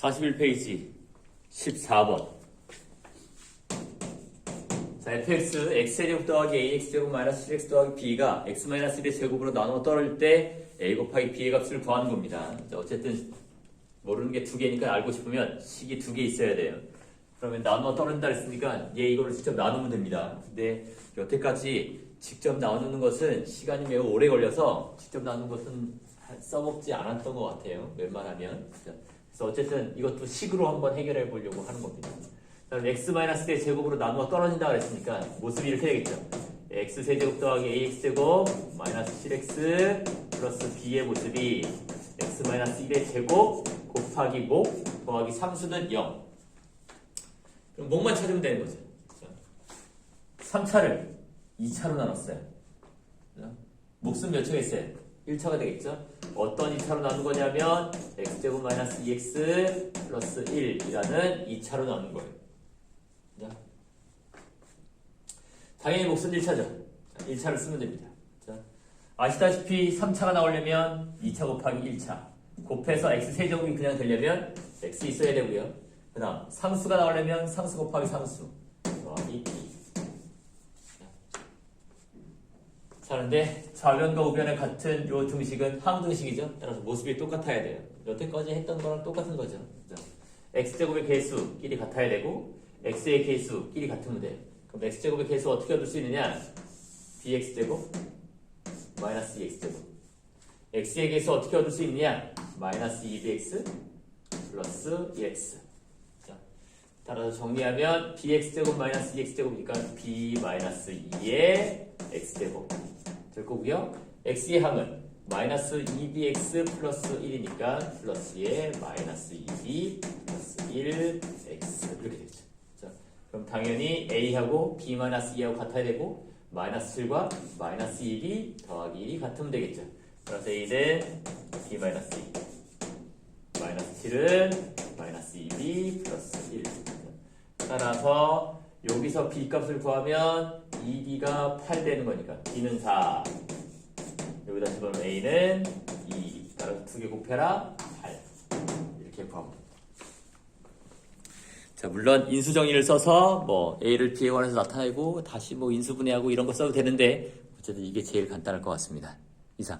41페이지 14번. 자, fx, x제곱 더하기 ax제곱 마이너스 7x 더하기 b가 x 마이너스 1의 제곱으로 나누어 떨어질 때 a 곱하기 b의 값을 구하는 겁니다. 자, 어쨌든 모르는 게 두 개니까 알고 싶으면 식이 두 개 있어야 돼요. 그러면 나누어 떨어진다 했으니까 얘 이거를 직접 나누면 됩니다. 근데 여태까지 직접 나누는 것은 시간이 매우 오래 걸려서 직접 나누는 것은 써먹지 않았던 것 같아요. 웬만하면. 자, 그래서 어쨌든 이것도 식으로 한번 해결해 보려고 하는 겁니다. 그럼 x-의 제곱으로 나누어 떨어진다 그랬으니까 모습이 이렇게 되겠죠. x 세제곱 더하기 ax 제곱 마이너스 7x 플러스 b의 모습이 x-1의 제곱 곱하기 목 더하기 상수는 0. 그럼 목만 찾으면 되는 거죠. 3차를 2차로 나눴어요. 목숨 몇 초가 있어요? 1차가 되겠죠? 어떤 2차로 나눈 거냐면 x제곱 마이너스 2x 플러스 1이라는 2차로 나눈 거예요. 자, 당연히 목숨 1차죠. 1차를 쓰면 됩니다. 자, 아시다시피 3차가 나오려면 2차 곱하기 1차 곱해서 x 세제곱이 그냥 되려면 x 있어야 되고요. 그 다음 상수가 나오려면 상수 곱하기 상수 더하기 b 자, 그런데 좌변과 우변의 같은 요 등식은 항등식이죠. 따라서 모습이 똑같아야 돼요. 여태까지 했던 거랑 똑같은 거죠. 그죠? x제곱의 개수끼리 같아야 되고 x의 개수끼리 같으면 돼요. 그럼 x제곱의 개수 어떻게 얻을 수 있느냐? bx제곱 마이너스 2x제곱 x의 개수 어떻게 얻을 수 있느냐? 마이너스 2bx 플러스 2x 자, 따라서 정리하면 bx제곱 마이너스 2x제곱이니까 b 마이너스 2의 x제곱 될 거고요. x의 항은 마이너스 2bx 플러스 1이니까 플러스의 마이너스 2b 플러스 1x 이렇게 되죠. 자, 그럼 당연히 a하고 b 마이너스 2하고 같아야 되고 마이너스 7과 마이너스 2b 더하기 1이 같으면 되겠죠. 그래서 a는 b 마이너스 2 마이너스 7은 마이너스 2b 플러스 1 따라서 여기서 b 값을 구하면 2b가 8 되는 거니까 b는 4 여기다 집어넣으면 a는 2 따라서 두개 곱해라. 8 이렇게 구하면 자 물론 인수 정의를 써서 뭐 a를 b에 관해서 나타내고 다시 뭐 인수분해하고 이런 거 써도 되는데 어쨌든 이게 제일 간단할 것 같습니다. 이상